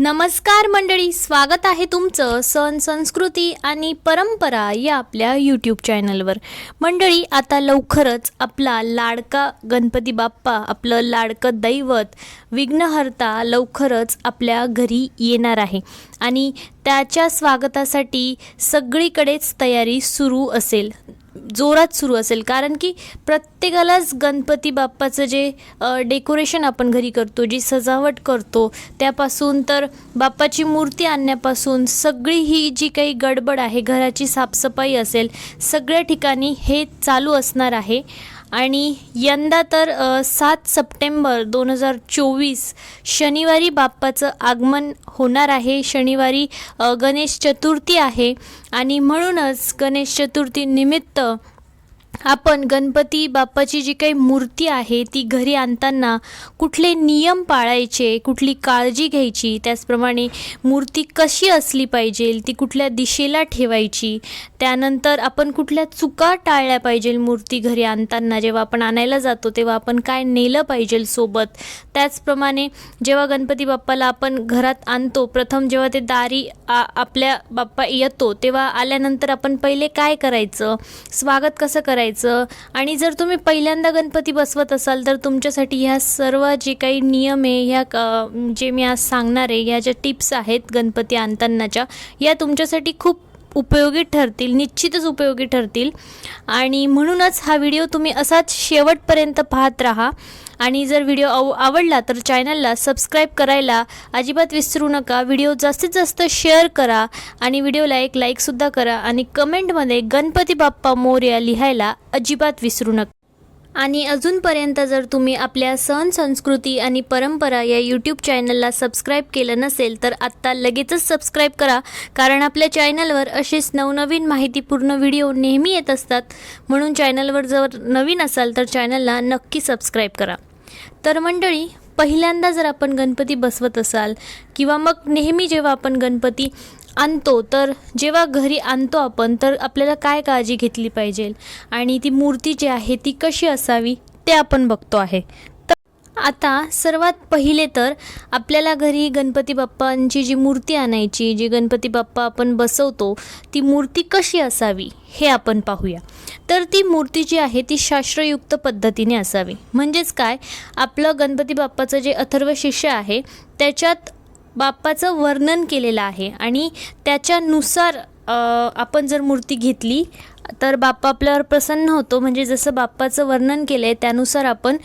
नमस्कार मंडळी स्वागत आहे तुमचं सण संस्कृती आणि परंपरा या आपल्या यूट्यूब चॅनलवर मंडळी आता लवकरच आपला लाडका गणपती बाप्पा आपलं लाडकं दैवत विघ्नहर्ता लवकरच आपल्या घरी येणार आहे. आणि त्याच्या स्वागतासाठी सगळीकडेच तयारी सुरू असेल. जोरात सुरू असेल. कारण की प्रत्येकालाच गणपती बाप्पाचं जे डेकोरेशन आपण घरी करतो जी सजावट करतो त्यापासून तर बाप्पाची मूर्ती आणण्यापासून सगळी ही जी काही गडबड आहे घराची साफसफाई असेल सगळ्या ठिकाणी हे चालू असणार आहे. आणि यंदा तर सात सप्टेंबर दोन हजार चोवीस शनिवारी बाप्पाचं आगमन होणार आहे. शनिवारी गणेश चतुर्थी आहे आणि म्हणूनच गणेश चतुर्थी निमित्त आपण गणपती बाप्पाची जी काही मूर्ती आहे ती घरी आणताना कुठले नियम पाळायचे कुठली काळजी घ्यायची त्याचप्रमाणे मूर्ती कशी असली पाहिजे ती कुठल्या दिशेला ठेवायची त्यानंतर आपण कुठल्या चुका टाळल्या पाहिजे मूर्ती घरी आणताना जेव्हा आपण आणायला जातो तेव्हा आपण काय नेलं पाहिजे सोबत. त्याचप्रमाणे जेव्हा गणपती बाप्पाला आपण घरात आणतो प्रथम जेव्हा ते दारी आ आपल्या बाप्पा येतो तेव्हा आल्यानंतर आपण पहिले काय करायचं? स्वागत कसं करायचं? आणि जर तुम्ही पहिल्यांदा गणपती बसवत असाल तर तुमच्यासाठी ह्या सर्व जे काही नियम आहे ह्या क- जे मी आज सांगणार आहे ह्या ज्या टिप्स आहेत गणपती आणतानाच्या या तुमच्यासाठी खूप उपयोगी ठरतील निश्चितच उपयोगी ठरतील. आणि म्हणूनच हा व्हिडिओ तुम्ही असाच शेवटपर्यंत पाहत राहा. आणि जर व्हिडिओ आव आवडला तर चॅनलला सबस्क्राईब करायला अजिबात विसरू नका. व्हिडिओ जास्तीत जास्त शेअर करा आणि व्हिडिओला एक लाईकसुद्धा करा आणि कमेंटमध्ये गणपती बाप्पा मोर्या लिहायला अजिबात विसरू नका. आणि अजूनपर्यंत जर तुम्ही आपल्या सण संस्कृती आणि परंपरा या यूट्यूब चॅनलला सबस्क्राईब केलं नसेल तर आत्ता लगेचच सबस्क्राईब करा. कारण आपल्या चॅनलवर असेच नवनवीन माहितीपूर्ण व्हिडिओ नेहमी येत असतात. म्हणून चॅनलवर जर नवीन असाल तर चॅनलला नक्की सबस्क्राईब करा. तर मंडळी पहिल्यांदा जर आपण गणपती बसवत असाल किंवा मग नेहमी जेव्हा आपण गणपती आणतो तर जेव्हा घरी आणतो आपण तर आपल्याला काय काळजी घेतली पाहिजे आणि ती मूर्ती जी आहे ती कशी असावी ते आपण बघतो आहे. आता सर्वात पहिले तर आपल्याला घरी गणपती बाप्पांची जी मूर्ती आणायची जी गणपती बाप्पा आपण बसवतो ती मूर्ती कशी असावी हे आपण पाहूया. तर ती मूर्ती जी आहे ती शास्त्रयुक्त पद्धतीने असावी. म्हणजेच काय? आपलं गणपती बाप्पाचं जे अथर्व शिष्य आहे त्याच्यात बाप्पाचं वर्णन केलेलं आहे आणि त्याच्यानुसार आपण जर मूर्ती घेतली तर बाप्पा आपल्यावर प्रसन्न होतो. म्हणजे जसं बाप्पाचं वर्णन केलं आहे त्यानुसार आपण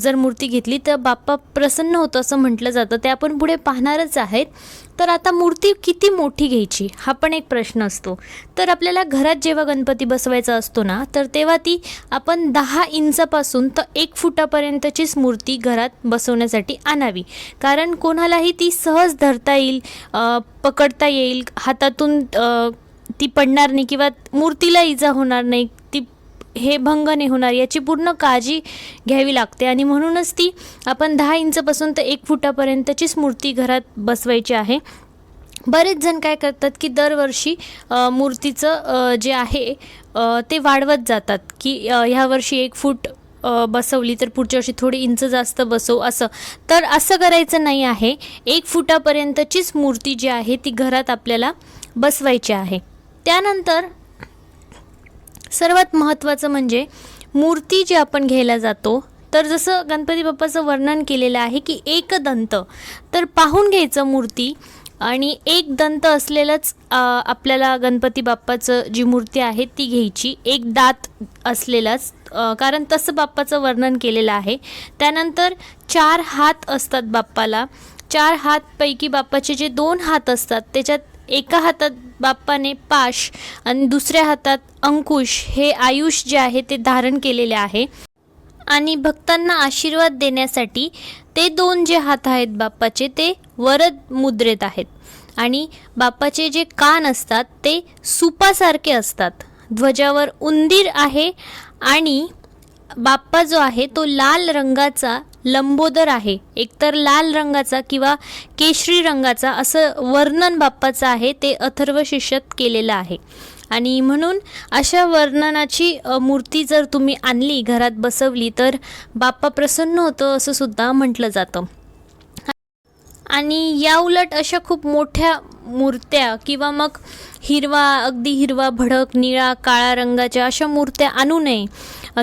जर मूर्ती घेतली तर बाप्पा प्रसन्न होतो असं म्हटलं जातं. ते आपण पुढे पाहणारच आहेत. तर आता मूर्ती किती मोठी घ्यायची? हा पण एक प्रश्न असतो. तर आपल्याला घरात जेव्हा गणपती बसवायचा असतो ना तर तेव्हा ती आपण दहा इंचापासून तर एक फुटापर्यंतचीच मूर्ती घरात बसवण्यासाठी आणावी. कारण कोणालाही ती सहज धरता येईल पकडता येईल हातातून ती पडणार नाही किंवा मूर्तीला इजा होणार नाही ती हे भंग नाही होणार याची पूर्ण काळजी घ्यावी लागते. आणि म्हणूनच ती आपण दहा इंचपासून तर एक फुटापर्यंतचीच मूर्ती घरात बसवायची आहे. बरेच जण काय करतात की दरवर्षी मूर्तीचं जे आहे ते वाढवत जातात की ह्या वर्षी एक फूट बसवली तर पुढच्या वर्षी थोडी इंच जास्त बसवू असं. तर असं करायचं नाही आहे. एक फुटापर्यंतचीच मूर्ती जी आहे ती घरात आपल्याला बसवायची आहे. त्यानंतर सर्वात महत्त्वाचं म्हणजे मूर्ती जी आपण घ्यायला जातो तर जसं गणपती बाप्पाचं वर्णन केलेलं आहे की एक दंत तर पाहून घ्यायचं मूर्ती आणि एक दंत असलेलंच आपल्याला गणपती बाप्पाचं जी मूर्ती आहे ती घ्यायची. एक दात असलेलाच कारण तसं बाप्पाचं वर्णन केलेलं आहे. त्यानंतर चार हात असतात बाप्पाला. चार हातपैकी बाप्पाचे जे दोन हात असतात त्याच्यात एका हातात बाप्पाने पाश आणि दुसऱ्या हातात अंकुश हे आयुष जे आहे ते धारण केलेले आहे. आणि भक्तांना आशीर्वाद देण्यासाठी ते दोन जे हात आहेत बाप्पाचे ते वरद मुद्रेत आहेत. आणि बाप्पाचे जे कान असतात ते सुपासारखे असतात. ध्वजावर उंदीर आहे आणि बाप्पा जो आहे तो लाल रंगाचा लंबोदर आहे. एकतर लाल रंगाचा किंवा केशरी रंगाचा असं वर्णन बाप्पाचं आहे ते अथर्व शिष्यात केलेलं आहे. आणि म्हणून अशा वर्णनाची मूर्ती जर तुम्ही आणली घरात बसवली तर बाप्पा प्रसन्न होतं असं सुद्धा म्हटलं जातं. आणि या उलट अशा खूप मोठ्या मूर्त्या किंवा मग हिरवा अगदी हिरवा भडक निळा काळा रंगाच्या अशा मूर्त्या आणू नये.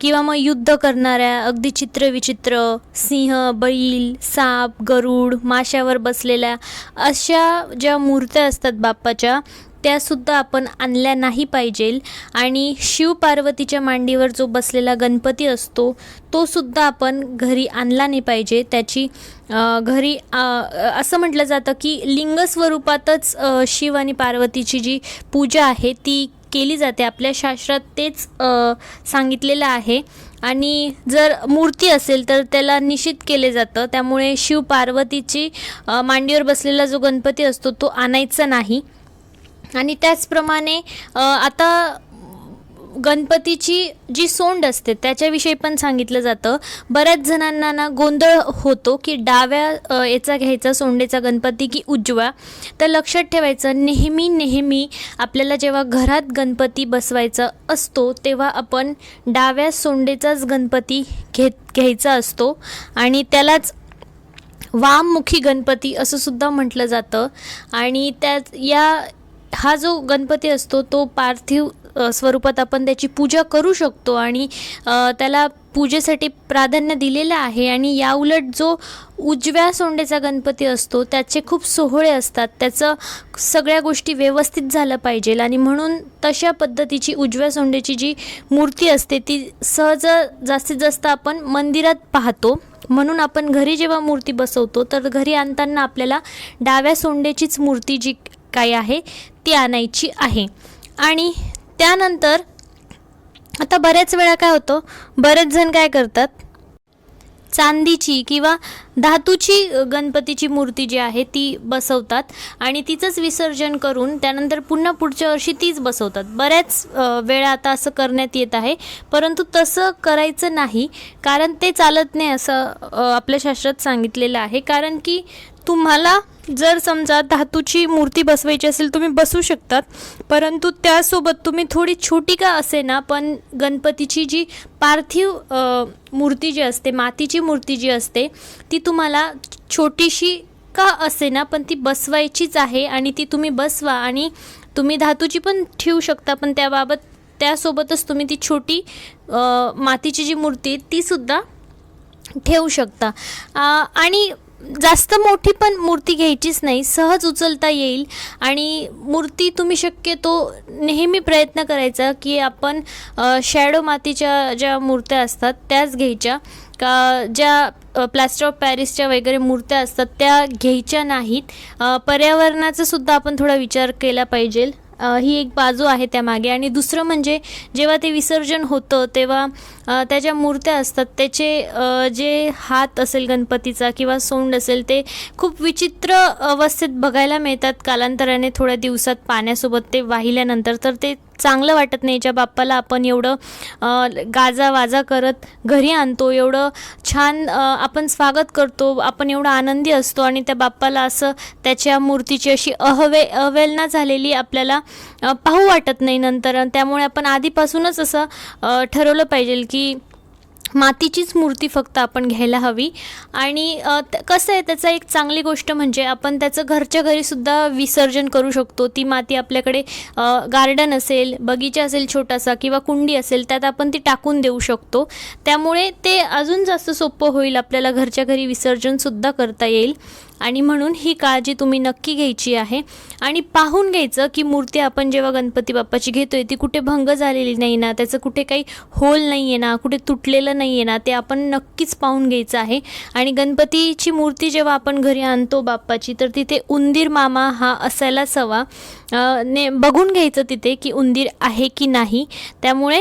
किंवा मग युद्ध करणाऱ्या अगदी चित्रविचित्र सिंह बैल साप गरुड माशावर बसलेल्या अशा ज्या मूर्त्या असतात बाप्पाच्या त्यासुद्धा आपण आणल्या नाही पाहिजेल आणि शिव पार्वतीच्या मांडीवर जो बसलेला गणपती असतो तो सुद्धा आपण घरी आणला नाही पाहिजे. त्याची घरी असं म्हटलं जातं की लिंग स्वरूपातच शिव आणि पार्वतीची जी पूजा आहे ती केली जाते. आपल्या शास्त्रात तेच सांगितलेलं आहे. आणि जर मूर्ती असेल तर त्याला निश्चित केले जातं. त्यामुळे शिव पार्वतीची मांडीवर बसलेला जो गणपती असतो तो आणायचा नाही. आणि त्याचप्रमाणे आता गणपतीची जी सोंड असते त्याच्याविषयी पण सांगितलं जातं. बऱ्याच जणांना ना गोंधळ होतो की डाव्या याचा घ्यायचा सोंडेचा गणपती की उजवा. तर लक्षात ठेवायचं नेहमी नेहमी आपल्याला जेव्हा घरात गणपती बसवायचा असतो तेव्हा आपण डाव्या सोंडेचाच गणपती घेत घ्यायचा असतो. आणि त्यालाच वाममुखी गणपती असं सुद्धा म्हटलं जातं. आणि त्या या हा जो गणपती असतो तो पार्थिव स्वरूपात आपण त्याची पूजा करू शकतो आणि त्याला पूजेसाठी प्राधान्य दिलेलं आहे आणि याउलट जो उजव्या सोंडेचा गणपती असतो त्याचे खूप सोहळे असतात. त्याचं सगळ्या गोष्टी व्यवस्थित झालं पाहिजे आणि म्हणून तशा पद्धतीची उजव्या सोंडेची जी मूर्ती असते ती सहज जास्तीत जास्त आपण मंदिरात पाहतो. म्हणून आपण घरी जेव्हा मूर्ती बसवतो तर घरी आणताना आपल्याला डाव्या सोंडेचीच मूर्ती जी काही आहे ती आणायची आहे. आणि त्यानंतर आता बऱ्याच वेळा काय होतं? बरेच जण काय करतात? चांदीची किंवा धातूची गणपतीची मूर्ती जी आहे ती बसवतात आणि तिचंच विसर्जन करून त्यानंतर पुन्हा पुढच्या वर्षी तीच बसवतात. बऱ्याच वेळा आता असं करण्यात येत आहे परंतु तसं करायचं नाही कारण ते चालत नाही असं आपल्या शास्त्रात सांगितलेलं आहे. कारण की तुम्हाला जर समजा धातूची मूर्ती बसवायची असेल तुम्ही बसू शकतात. परंतु त्यासोबत तुम्ही थोडी छोटी का असे ना पण गणपतीची जी पार्थिव मूर्ती जी असते मातीची मूर्ती जी असते ती तुम्हाला छोटीशी का असे ना पण ती बसवायचीच आहे आणि ती तुम्ही बसवा आणि तुम्ही धातूची पण ठेवू शकता पण त्याबाबत त्यासोबतच तुम्ही ती छोटी मातीची जी मूर्ती आहे तीसुद्धा ठेवू शकता. आणि जास्त मोठी पण मूर्ती घ्यायचीच नाही. सहज उचलता येईल. आणि मूर्ती तुम्ही शक्यतो नेहमी प्रयत्न करायचा की आपण शॅडो मातीच्या ज्या मूर्त्या असतात त्याच घ्यायच्या. का ज्या प्लॅस्टर ऑफ पॅरिसच्या वगैरे मूर्त्या असतात त्या घ्यायच्या नाहीत. पर्यावरणाचासुद्धा पर्यावरणाचा सुद्धा आपण थोडा विचार केला पाहिजे. ही एक बाजू आहे त्यामागे आणि दुसरं म्हणजे जेव्हा ते विसर्जन होतं तेव्हा त्याच्या मूर्त्या असतात. त्याचे जे हात असेल गणपतीचा किंवा सोंड असेल ते खूप विचित्र अवस्थेत बघायला मिळतात. कालांतराने थोड्या दिवसात पाण्यासोबत ते वाहिल्यानंतर तर ते चांगलं वाटत नाही. ज्या बाप्पाला आपण एवढं गाजा वाजा करत घरी आणतो एवढं छान आपण स्वागत करतो आपण एवढा आनंदी असतो आणि त्या बाप्पाला असं त्याच्या मूर्तीची अशी अहवे अवेलना झालेली आपल्याला पाहू वाटत नाही नंतर. त्यामुळे आपण आधीपासूनच असं ठरवलं पाहिजे की मातीचीच मूर्ती फक्त आपण घ्यायला हवी. आणि त- कसं आहे त्याचा एक चांगली गोष्ट म्हणजे आपण त्याचं घरच्या घरीसुद्धा विसर्जन करू शकतो. ती माती आपल्याकडे गार्डन असेल बगीचा असेल छोटासा किंवा कुंडी असेल त्यात आपण ती टाकून देऊ शकतो. त्यामुळे ते अजून जास्त सोपं होईल आपल्याला घरच्या घरी विसर्जनसुद्धा करता येईल. आणि म्हणून ही काळजी तुम्ही नक्की घ्यायची आहे. आणि पाहून घ्यायचं की मूर्ती आपण जेव्हा गणपती बाप्पाची घेतो आहे ती कुठे भंग झालेली नाही ना त्याचं कुठे काही होल नाही आहे ना कुठे तुटलेलं नाही आहे ना ते आपण नक्कीच पाहून घ्यायचं आहे. आणि गणपतीची मूर्ती जेव्हा आपण घरी आणतो बाप्पाची तर तिथे उंदीर मामा हा असायलाच हवा ने बघून घ्यायचं तिथे की उंदीर आहे की नाही. त्यामुळे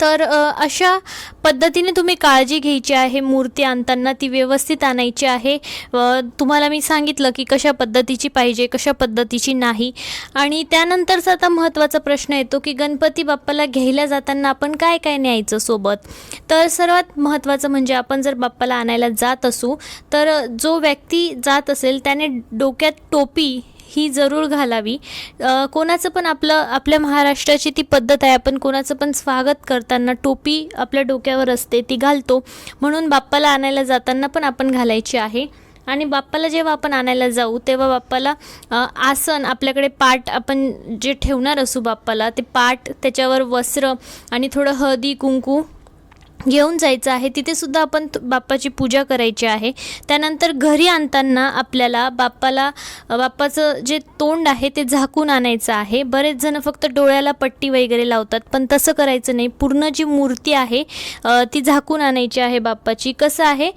तर अशा पद्धतीने तुम्ही काळजी घ्यायची आहे मूर्ती आणताना ती व्यवस्थित आणायची आहे. तुम्हाला मी सांगितलं की कशा पद्धतीची पाहिजे कशा पद्धतीची नाही. आणि त्यानंतरचा आता महत्त्वाचा प्रश्न येतो की गणपती बाप्पाला घ्यायला जाताना आपण काय काय न्यायचं सोबत? तर सर्वात महत्त्वाचं म्हणजे आपण जर बाप्पाला आणायला जात असू तर जो व्यक्ती जात असेल त्याने डोक्यात टोपी ही जरूर घालावी. कोणाचं पण आपलं आपल्या महाराष्ट्राची ती पद्धत आहे. आपण कोणाचं पण स्वागत करताना टोपी आपल्या डोक्यावर असते ती घालतो. म्हणून बाप्पाला आणायला जाताना पण आपण घालायची आहे. आणि बाप्पाला जेव्हा आपण आणायला जाऊ तेव्हा बाप्पाला आसन आपल्याकडे पाट आपण जे ठेवणार असू बाप्पाला ते पाट त्याच्यावर वस्त्र आणि थोडं हळदी कुंकू घेऊन जायचं आहे. तिथे सुद्धा आपण बाप्पाची पूजा करायची आहे. त्यानंतर घरी आणताना आपल्याला बाप्पाला बाप्पाचं जे तोंड आहे ते झाकून आणायचं आहे. बरेच जण फक्त डोळ्याला पट्टी वगैरे लावतात पण तसं करायचं नाही. पूर्ण जी मूर्ती आहे ती झाकून आणायची आहे बाप्पाची. कसं आहे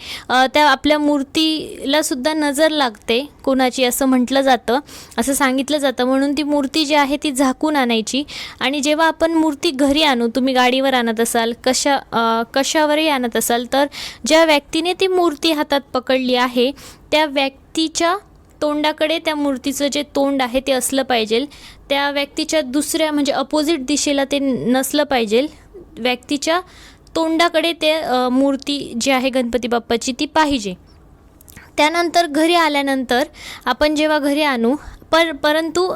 त्या आपल्या मूर्तीला सुद्धा नजर लागते कोणाची असं म्हटलं जातं असं सांगितलं जातं. म्हणून ती मूर्ती जी आहे ती झाकून आणायची. आणि जेव्हा आपण मूर्ती घरी आणू तुम्ही गाडीवर आणत असाल कशा कशावरही आणत असाल तर ज्या व्यक्तीने ती मूर्ती हातात पकडली आहे त्या व्यक्तीच्या तोंडाकडे त्या मूर्तीचं जे तोंड आहे ते असलं पाहिजे. त्या व्यक्तीच्या दुसऱ्या म्हणजे अपोजिट दिशेला ते नसलं पाहिजे. व्यक्तीच्या तोंडाकडे ते मूर्ती जी आहे गणपती बाप्पाची ती पाहिजे. त्यानंतर घरी आल्यानंतर आपण जेव्हा घरी आणू पर परंतु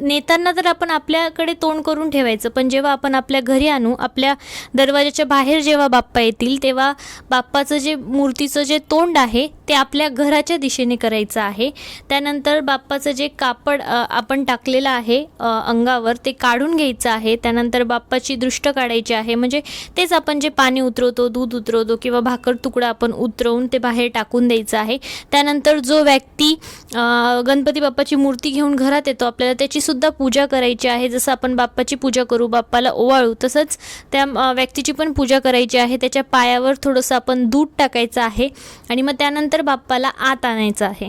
नेताना तर आपण आपल्याकडे तोंड करून ठेवायचं पण जेव्हा आपण आपल्या घरी आणू आपल्या दरवाजाच्या बाहेर जेव्हा बाप्पा येतील तेव्हा बाप्पाचं जे मूर्तीचं जे तोंड आहे ते आपल्या घराच्या दिशेने करायचं आहे. त्यानंतर बाप्पाचं जे कापड आपण टाकलेलं आहे अंगावर ते काढून घ्यायचं आहे. त्यानंतर बाप्पाची दृष्ट काढायची आहे. म्हणजे तेच आपण जे पाणी उतरवतो दूध उतरवतो किंवा भाकर तुकडा आपण उतरवून ते बाहेर टाकून द्यायचं आहे. त्यानंतर जो व्यक्ती गणपती बाप्पाची मूर्ती घेऊन घरात येतो आपल्याला त्याची सुद्धा पूजा करायची आहे. जसं आपण बाप्पाची पूजा करू बाप्पाला ओवाळू तसंच त्या व्यक्तीची पण पूजा करायची आहे. त्याच्या पायावर थोडंसं आपण दूध टाकायचं आहे आणि मग त्यानंतर बाप्पाला आत आणायचं आहे.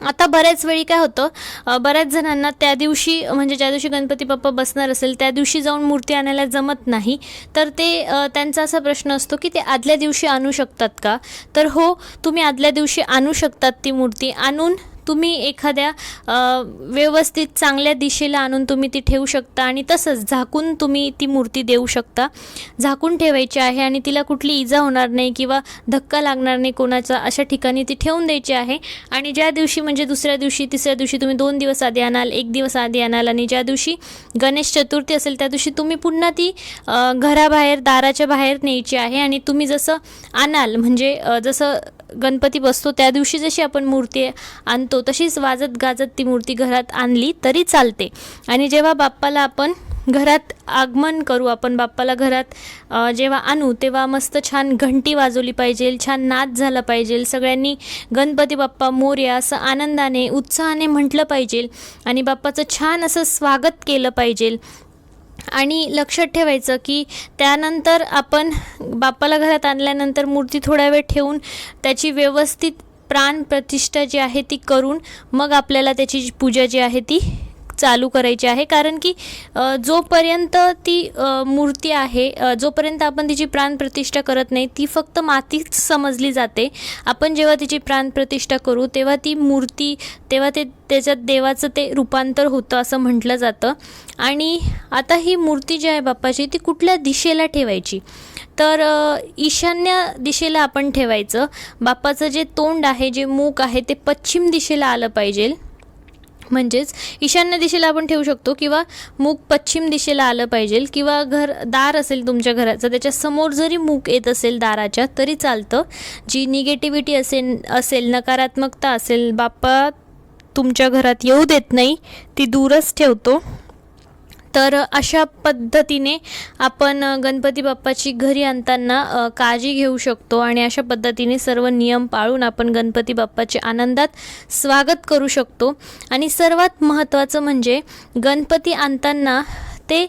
आता बऱ्याच वेळी काय होतं बऱ्याच जणांना त्या दिवशी म्हणजे ज्या दिवशी गणपती बाप्पा बसणार असेल त्या दिवशी जाऊन मूर्ती आणायला जमत नाही. तर ते त्यांचा असा प्रश्न असतो की ते आदल्या दिवशी आणू शकतात का? तर हो तुम्ही आदल्या दिवशी आणू शकतात ती मूर्ती. आणून तुम्ही एखाद्या व्यवस्थित चांगल्या दिशेला आणून तुम्ही ती ठेवू शकता आणि तसंच झाकून तुम्ही ती मूर्ती देऊ शकता. झाकून ठेवायची आहे आणि तिला कुठली इजा होणार नाही किंवा धक्का लागणार नाही कोणाचा अशा ठिकाणी ती ठेवून द्यायची आहे. आणि ज्या दिवशी म्हणजे दुसऱ्या दिवशी तिसऱ्या दिवशी तुम्ही दोन दिवस आधी आणाल एक दिवस आधी आणाल आणि ज्या दिवशी गणेश चतुर्थी असेल त्या दिवशी तुम्ही पुन्हा ती घराबाहेर दाराच्या बाहेर न्यायची आहे आणि तुम्ही जसं आणाल म्हणजे जसं गणपती बसतो त्या दिवशी जशी आपण मूर्ती आणतो तशीच वाजत गाजत ती मूर्ती घरात आणली तरी चालते. आणि जेव्हा बाप्पाला आपण घरात आगमन करू आपण बाप्पाला घरात जेव्हा आणू तेव्हा मस्त छान घंटी वाजवली पाहिजे छान नाच झाला पाहिजे. सगळ्यांनी गणपती बाप्पा मोर्या असं आनंदाने उत्साहाने म्हटलं पाहिजे. आणि बाप्पाचं छान असं स्वागत केलं पाहिजे. आणि लक्षात ठेवायचं की त्यानंतर आपण बाप्पाला घरात आणल्यानंतर मूर्ती थोडा वेळ ठेवून त्याची व्यवस्थित प्राण प्रतिष्ठा जी आहे ती करून मग आपल्याला त्याची जी पूजा जी आहे ती चालू करायची आहे. कारण की जोपर्यंत ती मूर्ती आहे जोपर्यंत आपण तिची प्राणप्रतिष्ठा करत नाही ती फक्त मातीच समजली जाते. आपण जेव्हा तिची प्राणप्रतिष्ठा करू तेव्हा ती मूर्ती तेव्हा ते त्याच्यात देवाचं ते रूपांतर होतं असं म्हटलं जातं. आणि आता ही मूर्ती जी आहे बाप्पाची ती कुठल्या दिशेला ठेवायची? तर ईशान्य दिशेला आपण ठेवायचं. बाप्पाचं जे तोंड आहे जे मूक आहे ते पश्चिम दिशेला आलं पाहिजे. म्हणजेच ईशान्य दिशेला आपण ठेवू शकतो किंवा मूग पश्चिम दिशेला आलं पाहिजे किंवा घर दार असेल तुमच्या घराचं त्याच्यासमोर जरी मूग येत असेल दाराच्या तरी चालतं. जी निगेटिव्हिटी असेल असेल नकारात्मकता असेल बाप्पा तुमच्या घरात येऊ देत नाही ती दूरच ठेवतो. तर अशा पद्धतीने आपण गणपती बाप्पाची घरी आणताना काळजी घेऊ शकतो आणि अशा पद्धतीने सर्व नियम पाळून आपण गणपती बाप्पाचे आनंदात स्वागत करू शकतो. आणि सर्वात महत्त्वाचं म्हणजे गणपती आणताना ते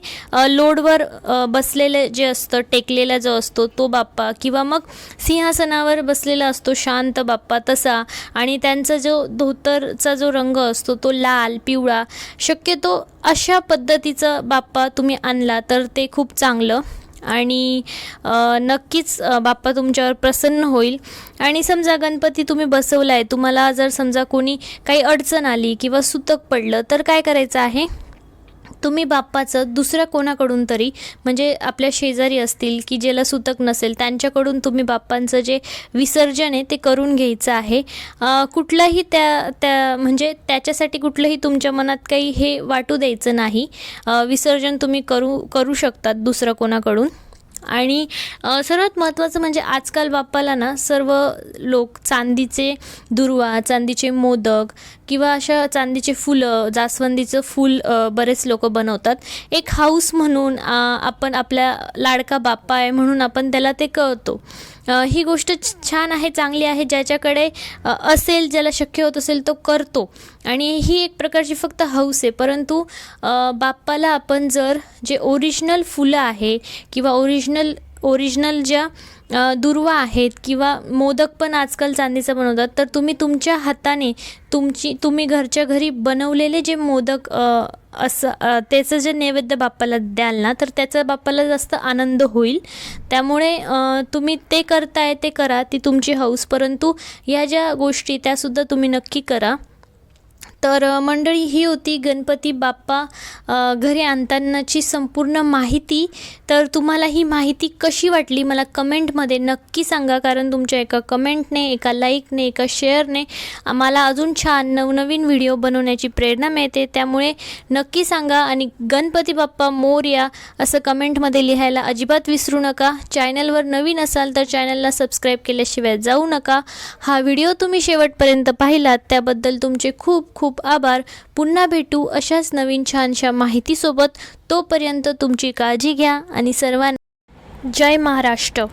लोडवर बसलेलं बसलेले जे असतं टेकलेला जो असतो तो बाप्पा. किंवा मग सिंहासनावर बसलेला असतो शांत बाप्पा तसा. आणि त्यांचा जो धोतरचा जो रंग असतो तो लाल पिवळा शक्यतो अशा पद्धतीचा बाप्पा तुम्ही आणला तर ते खूप चांगलं. आणि नक्कीच बाप्पा तुमच्यावर प्रसन्न होईल. आणि समजा गणपती तुम्ही बसवला आहे तुम्हाला जर समजा कोणी काही अडचण आली किंवा सुतक पडलं तर काय करायचं आहे? तुम्ही बाप्पाचं दुसऱ्या कोणाकडून तरी म्हणजे आपल्या शेजारी असतील की ज्याला सुतक नसेल त्यांच्याकडून तुम्ही बाप्पांचं जे विसर्जन आहे ते करून घ्यायचं आहे. कुठलंही कुठलाही त्या त्या म्हणजे त्याच्यासाठी कुठलंही तुमच्या मनात काही हे वाटू द्यायचं नाही. विसर्जन तुम्ही करू करू शकतात दुसरं कोणाकडून. आणि सर्वात महत्त्वाचं म्हणजे आजकाल बाप्पाला ना सर्व लोक चांदीचे दुर्वा चांदीचे मोदक किंवा अशा चांदीचे फुलं जास्वंदीचं फूल बरेच लोक बनवतात. एक हाऊस म्हणून आपण आपल्या लाडका बाप्पा आहे म्हणून आपण त्याला ते कळतो. ही गोष्ट छान आहे चांगली आहे ज्याच्याकडे असेल ज्याला शक्य होत असेल तो करतो. आणि ही एक प्रकारची फक्त हौस आहे. परंतु बाप्पाला आपण जर जे ओरिजिनल फुलं आहे किंवा ओरिजिनल ओरिजिनल ज्या दुर्वा आहेत किंवा मोदक पण आजकाल चांदीचं बनवतात तर तुम्ही तुमच्या हाताने तुमची तुम्ही घरच्या घरी बनवलेले जे मोदक असं त्याचं जे नैवेद्य बाप्पाला द्याल ना तर त्याचा बाप्पाला जास्त आनंद होईल. त्यामुळे तुम्ही ते करताय ते करा ती तुमची हौस परंतु ह्या ज्या गोष्टी त्यासुद्धा तुम्ही नक्की करा. तर मंडळी ही होती गणपती बाप्पा घरी आणतानाची संपूर्ण माहिती. तर तुम्हाला ही माहिती कशी वाटली? मला कमेंटमध्ये नक्की सांगा कारण तुमच्या एका कमेंटने एका लाईकने एका शेअरने आम्हाला अजून छान नवनवीन व्हिडिओ बनवण्याची प्रेरणा मिळते. त्यामुळे नक्की सांगा आणि गणपती बाप्पा मोर्या असं कमेंटमध्ये लिहायला अजिबात विसरू नका. चॅनलवर नवीन असाल तर चॅनलला सबस्क्राईब केल्याशिवाय जाऊ नका. हा व्हिडिओ तुम्ही शेवटपर्यंत पाहिलात त्याबद्दल तुमचे खूप खूप खूप आभार. पुन्हा भेटू अशाच नवीन छानशा माहितीसोबत. तोपर्यंत तुमची काळजी घ्या आणि सर्वांना जय महाराष्ट्र.